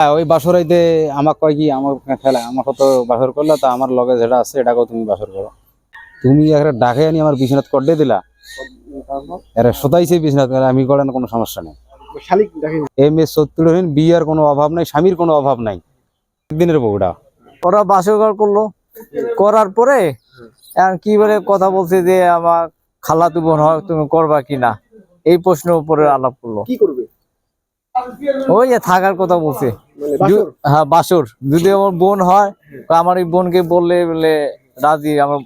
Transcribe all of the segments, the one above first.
হ্যাঁ, ওই বাসরাইতে আমাক কয় কি আমার খেলা আমাকে তো বাসর করল তা আমার লগে যেটা আছে এটাকেও তুমি বাসর করো। তুমি একটা ডাকে আনি আমার বিছানাত করতে দিলা। এরা সদাইছে বিছানাত আমি করেন কোনো সমস্যা নেই। এম এস সত্তরহীন বিয়ের কোনো অভাব নাই স্বামীর কোনো অভাব নাই। দিনের বউটা। ওরা বাসরঘর করল। করার পরে কি বলে কথা বলছে যে আমার খালা তু বোন হয় তুমি করবা কিনা এই প্রশ্নের উপরে আলাপ করল। কি করবে? ওই যে থাকার কথা বলছে। মানে হ্যাঁ বাসর। যদি আমার বোন হয় আমার এই বোনকে বললে বলে রাজি আমার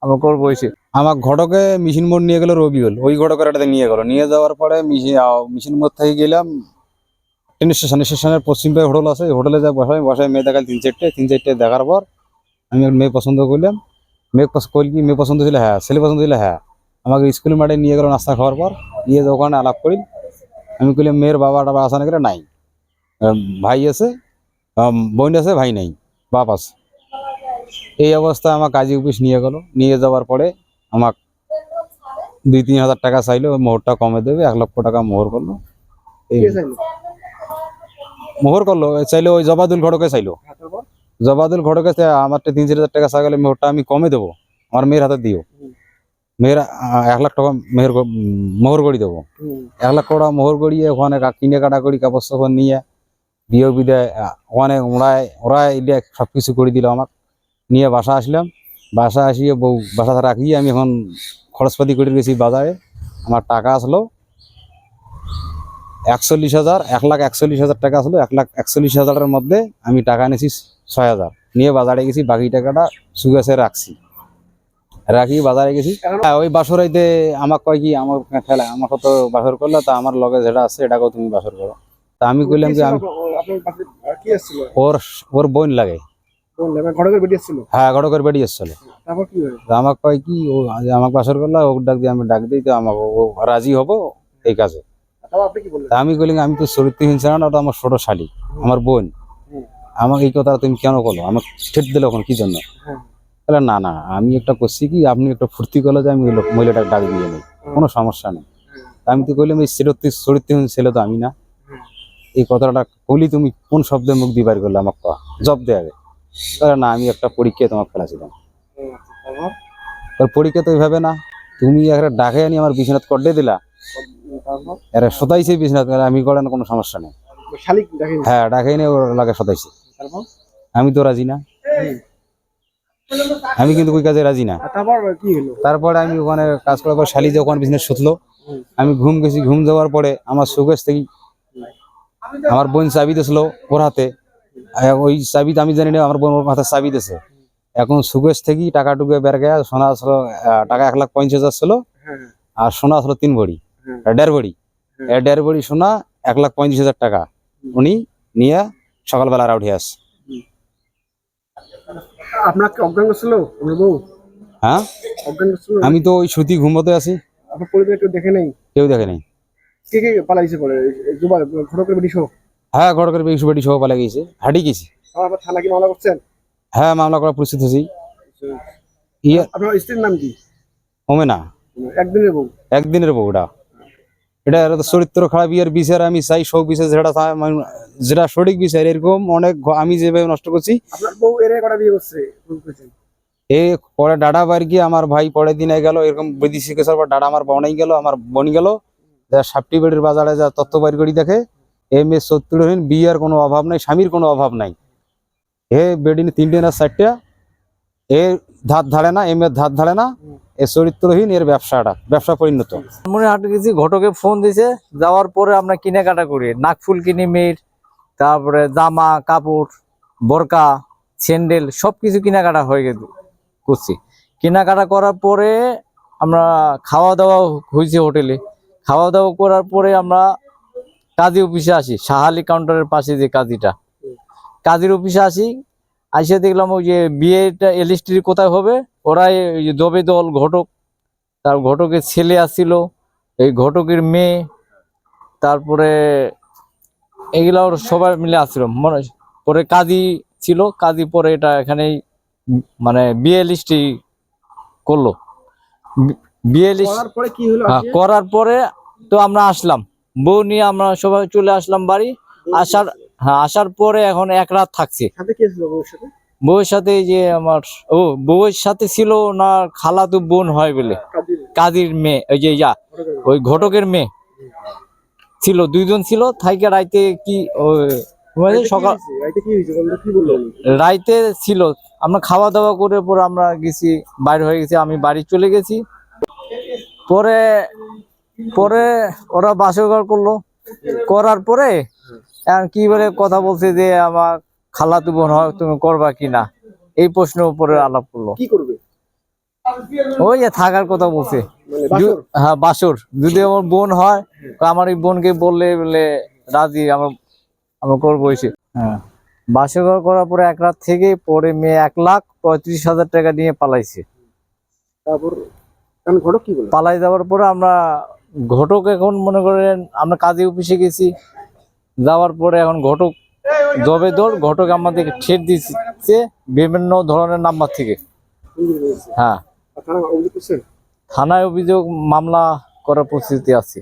আমরা করব এসে। আমার ঘটকে মেশিন মোড় নিয়ে গেল রবিউল। ওই ঘটকের এটাতে নিয়ে গেল। নিয়ে যাওয়ার পরে মেশিন মেশিন মোড় থেকে গেলাম। ট্রেন স্টেশন স্টেশনের পশ্চিম পায়ে হোটেল আছে। হোটেলে যা বসাই বসাই মেয়ে দেখাল তিন চারটে। তিন চারটে দেখার পর আমি মেয়ে পছন্দ করলাম। মেয়ে পছ- কি মেয়ে পছন্দ ছিল হ্যাঁ ছেলে পছন্দ ছিল হ্যাঁ। আমাকে স্কুল মাঠে নিয়ে গেল নাস্তা খাওয়ার পর। নিয়ে ওখানে আলাপ করি। আমি কইলাম মেয়ের বাবা টাবা আসা নাকি নাই। ভাই আছে? বোন আছে? ভাই নাই। বাপ আছে। এই অবস্থায় আমার কাজী অফিস নিয়ে গেল। নিয়ে যাওয়ার পরে আমার দুই তিন হাজার টাকা চাইলো মোহরটা কমে দেবে এক লক্ষ টাকা মোহর করল। মোহর করল চাইলে ওই জবাদুল ঘটকে চাইলো। জবাদুল ঘটকে আমার তিন চার হাজার টাকা চাইলে মোহরটা আমি কমে দেবো আমার মেয়ের হাতে দিও। মেয়ের এক লাখ টাকা মেহের মোহর করে দেবো এক লাখ টাকা মোহর গড়িয়ে ওখানে কিনে কাটা করি কাপড় সাপড় নিয়ে বিয়ে বিদায় ওখানে ওরাই ওরাই এটা সব কিছু করে দিল আমাকে নিয়ে বাসা আসলাম বাসা আসিয়ে বউ বাসা রাখিয়ে আমি এখন খরচপাতি করে গেছি বাজারে আমার টাকা আসলো একচল্লিশ হাজার এক লাখ একচল্লিশ হাজার টাকা আসলো এক লাখ একচল্লিশ হাজারের মধ্যে আমি টাকা নিয়েছি ছয় হাজার নিয়ে বাজারে গেছি বাকি টাকাটা সুগাসে রাখছি রাখি বাজারে গেছি। হ্যাঁ ওই বাসরাইতে আমাকে কয় কি আমার খেলা আমাকে তো বাসর করল তা আমার লগে যেটা আছে এটাকেও তুমি বাসর করো। তা আমি কইলাম যে আমি ওর ওর বোন লাগে। বললেন আমার ঘটকের বেটি হ্যাঁ এসছিল। আমাকে কয় কি ও আমাকে বাসর করল ও ডাক দিয়ে আমি ডাক দিই তো আমাকে ও রাজি হব এই কাজে। আমি কইলাম আমি তো চরিত্রহীন ছিলাম না ওটা আমার ছোট শালি আমার বোন। আমাকে এই কথা তুমি কেন করল আমাকে ঠেট দিলে ওখানে কি জন্য? হ্যাঁ। তাহলে না না আমি একটা করছি কি আপনি একটা ফুর্তি করলে যে আমি মহিলাটাকে ডাক দিয়ে নেই। কোনো সমস্যা নেই। আমি তো কইলাম এই চরিত্র চরিত্রহীন ছেলে তো আমি না। এই কথাটা কইলি তুমি কোন শব্দে মুখ দিবার করলে আমাকে জব দেয়া আগে। তাহলে না আমি একটা পরীক্ষায় তোমাকে ফেলাছিলাম পরীক্ষা তো ওইভাবে না তুমি একটা ডাকে আনি আমার বিছানাত করতে দিলা। এরা সদাইছে বিছানাত আমি করেন কোনো সমস্যা নেই। হ্যাঁ ডাকে এনে ওর লাগে সদাইছে আমি তো রাজি না। আমি কিন্তু ওই কাজে রাজি না। তারপর আমি ওখানে কাজ করার পর শালি যখন বিজনেস শুতলো আমি ঘুম গেছি ঘুম যাওয়ার পরে আমার সুকেশ থেকে আমার বোন চাবি দিয়েছিল ওর হাতে। ওই চাবিতে আমি জানি না আমার বোন ওর হাতে চাবি দিয়েছে। এখন সুকেশ থেকে টাকা টুকে বের গেয়া সোনা ছিল আহ, টাকা এক লাখ পঞ্চাশ হাজার ছিল হ্যাঁ। আর সোনা ছিল তিন ভরি দেড় ভরি। দেড় ভরি সোনা এক লাখ পঁয়ত্রিশ হাজার টাকা। উনি নিয়ে সকালবেলা আর উঠে আসে আপনার কি অজ্ঞান আপনার বউ হ্যাঁ? অজ্ঞান করছিল আমি তো ওই সুতি ঘুমোতে আছি। আপনার পরিবার কেউ দেখে নেই? কেউ দেখে নেই। কে কে পালাইছে পরে? জুবাই ঘটকের বেটি সহ? হ্যাঁ ঘটকের বেশি বেটি সহ পালা গেছে হাঁটি গেছি আমার থানা কি মামলা করছেন? হ্যাঁ মামলা করা প্রস্তুত হয়েছি। ইয়ে আপনার স্ত্রীর নাম কি? হোমে না একদিনের বউ। একদিনের বউটা। এটা এরা তো চরিত্র খারাপ ইয়ার বিচার আমি চাই সব বিচার যেটা মানে যেটা সঠিক বিচার এরকম অনেক আমি যেভাবে নষ্ট করছি। এ পরে ডাডা বার গিয়ে আমার ভাই পরের দিনে গেল এরকম বৈদেশিক কেসার পর ডাডা আমার বনাই গেল আমার বনি গেল। যা সাপটি বেড়ির বাজারে যা তত্ত্ব বাইর করি দেখে এম এস সত্তরহীন বিয়ের কোনো অভাব নাই স্বামীর কোনো অভাব নাই। এ বেডিন তিনটে না চারটা এ ধার ধারে না এম এর ধার ধারে না এ চরিত্রহীন এর ব্যবসাটা ব্যবসা পরিণত। মনে হাটে গেছি ঘটকে ফোন দিছে যাওয়ার পরে আমরা কেনাকাটা করি। নাকফুল কিনি মেয়ের তারপরে জামা কাপড় বোরকা স্যান্ডেল সব কিছু কেনাকাটা হয়ে গেছে করছি। কেনাকাটা করার পরে আমরা খাওয়া দাওয়া হয়েছে হোটেলে। খাওয়া দাওয়া করার পরে আমরা কাজী অফিসে আসি শাহালি কাউন্টারের পাশে যে কাজীটা। কাজীর অফিসে আসি আসে দেখলাম ওই যে বিয়েটা এলিস্ট্রি কোথায় হবে? ওরাই দবে দল ঘটক। তার ঘটকের ছেলে আসছিল এই ঘটকের মেয়ে। তারপরে এগুলা ওর সবাই মিলে আসছিল। মনে পরে কাজী ছিল কাজী পরে এটা এখানেই মানে বিয়ে লিস্টই করল। বিয়ে লিস্ট পরে হ্যাঁ, করার পরে তো আমরা আসলাম। বউ নিয়ে আমরা সবাই চলে আসলাম বাড়ি। আসার হ্যাঁ আসার পরে এখন এক রাত থাকছে। বউয়ের সাথে এই যে আমার ও বউয়ের সাথে ছিল না খালাতো বোন হয় বলে। কাজী কাজীর। মেয়ে ওই যে ইয়া ওই ঘটকের মেয়ে। ছিল দুইজন ছিল থাইকে রাইতে কি সকাল? রাইতে ছিল আমরা খাওয়া দাওয়া করে পরে আমরা গেছি বাইরে হয়ে গেছি আমি বাড়ি চলে গেছি। পরে পরে ওরা বাসর ঘর করল। করার পরে এখন কি বলে কথা বলছে যে আমার খালাতু বোন হয় তুমি করবা কি না? এই প্রশ্ন উপরে আলাপ করল। কি করবে? ওই যে থাকার কথা বলছে। মানে হ্যাঁ বাসর। যদি আমার বোন হয় আমার এই বোনকে বললে বলে রাজি আমার আমরা করব এসে। হ্যাঁ। বাসর ঘর করার পরে এক রাত থেকে পরে মেয়ে এক লাখ পঁয়ত্রিশ হাজার টাকা নিয়ে পালাইছে। তারপর ঘটক কি পালাই যাওয়ার পরে আমরা ঘটক এখন মনে করেন আমরা কাজে অফিসে গেছি। যাওয়ার পরে এখন ঘটক জবে দৌড় ঘটক আমাদেরকে ছেড় দিচ্ছে বিভিন্ন ধরনের নাম্বার থেকে। হ্যাঁ। থানায় অভিযোগ মামলা করার প্রস্তুতি আছে।